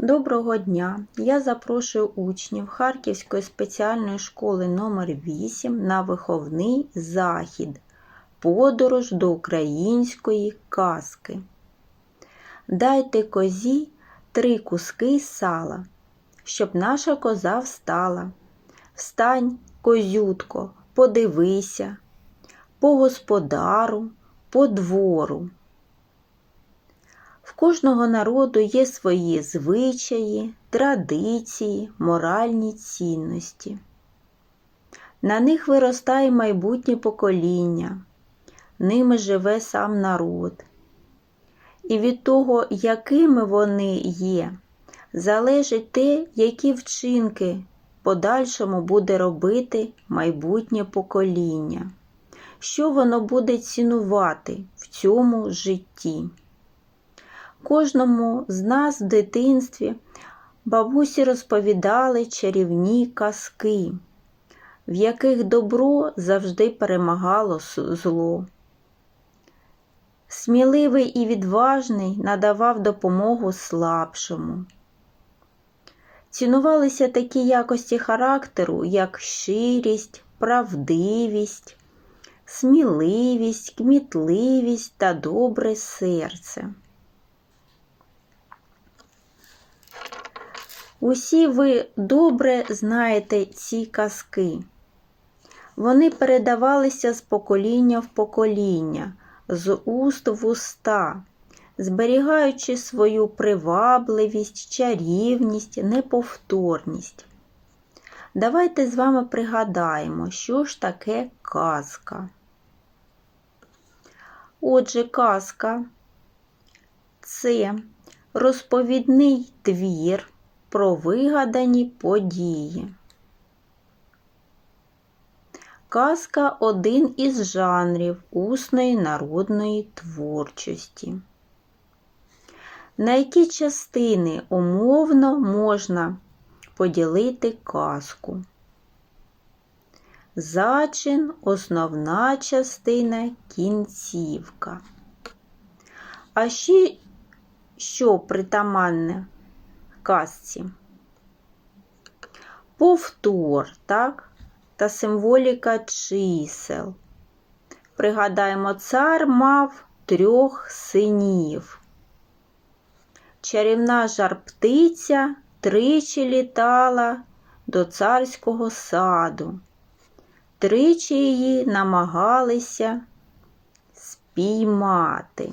Доброго дня! Я запрошую учнів Харківської спеціальної школи номер 8 на виховний захід Подорож до української казки. Дайте козі три куски сала, щоб наша коза встала. Встань, козютко, подивися, по господару, по двору. Кожного народу є свої звичаї, традиції, моральні цінності. На них виростає майбутнє покоління, ними живе сам народ. І від того, якими вони є, залежить те, які вчинки подальшому буде робити майбутнє покоління, що воно буде цінувати в цьому житті. Кожному з нас в дитинстві бабусі розповідали чарівні казки, в яких добро завжди перемагало зло. Сміливий і відважний надавав допомогу слабшому. Цінувалися такі якості характеру, як щирість, правдивість, сміливість, кмітливість та добре серце. Усі ви добре знаєте ці казки. Вони передавалися з покоління в покоління, з уст в уста, зберігаючи свою привабливість, чарівність, неповторність. Давайте з вами пригадаємо, що ж таке казка. Отже, казка це розповідний твір про вигадані події. Казка один із жанрів усної народної творчості. На які частини умовно можна поділити казку? Зачин, основна частина, кінцівка. А ще що притаманне казці? Повтор, так? Та символіка чисел. Пригадаємо, цар мав трьох синів. Чарівна жар птиця тричі літала до царського саду. Тричі її намагалися спіймати.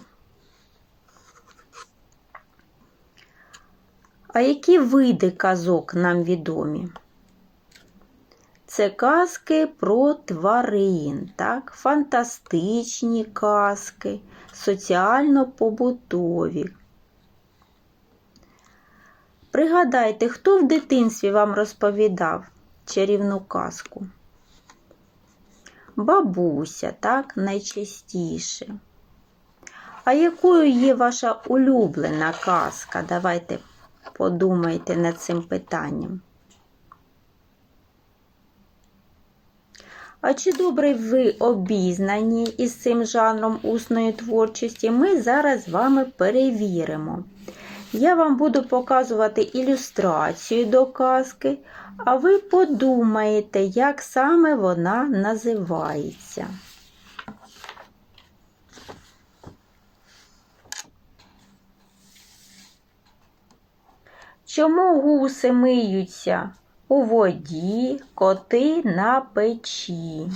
А які види казок нам відомі? Це казки про тварин, так? фантастичні казки, соціально-побутові. Пригадайте, хто в дитинстві вам розповідав чарівну казку? Бабуся, так, найчастіше. А якою є ваша улюблена казка? Давайте подумайте над цим питанням. А чи добре ви обізнані із цим жанром усної творчості, ми зараз з вами перевіримо. Я вам буду показувати ілюстрацію до казки, а ви подумаєте, як саме вона називається. Чому гуси миються у воді, коти на печі?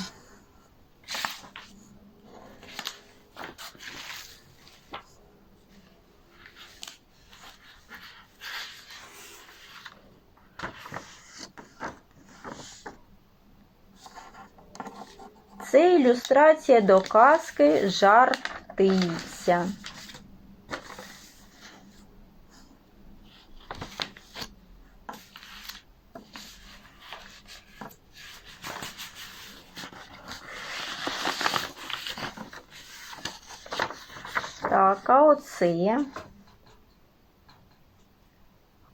Це ілюстрація до казки Жар птиця. Так, а оце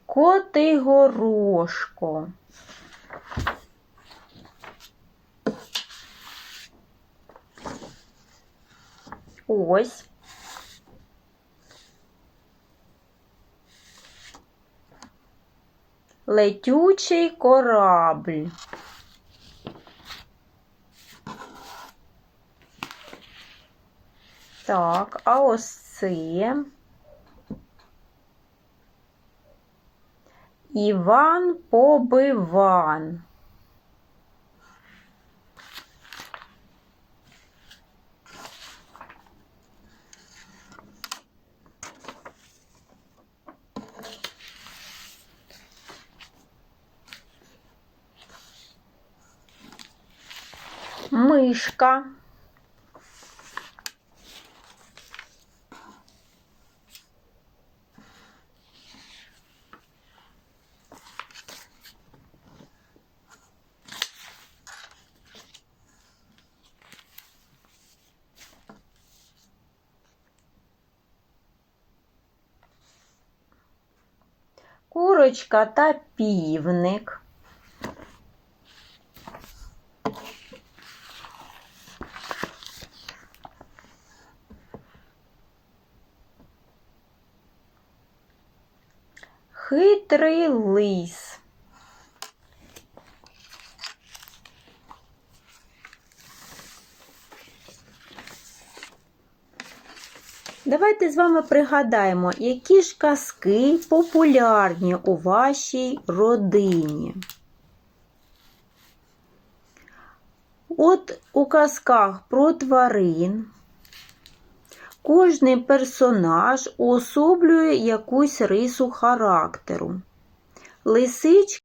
Котигорошко. Ось. Летючий корабль. Так, а ось це. Іван Побиван. Мишка. Курочка та півник. Хитрий лис. Давайте з вами пригадаємо, які ж казки популярні у вашій родині. От у казках про тварин кожний персонаж уособлює якусь рису характеру. Лисичка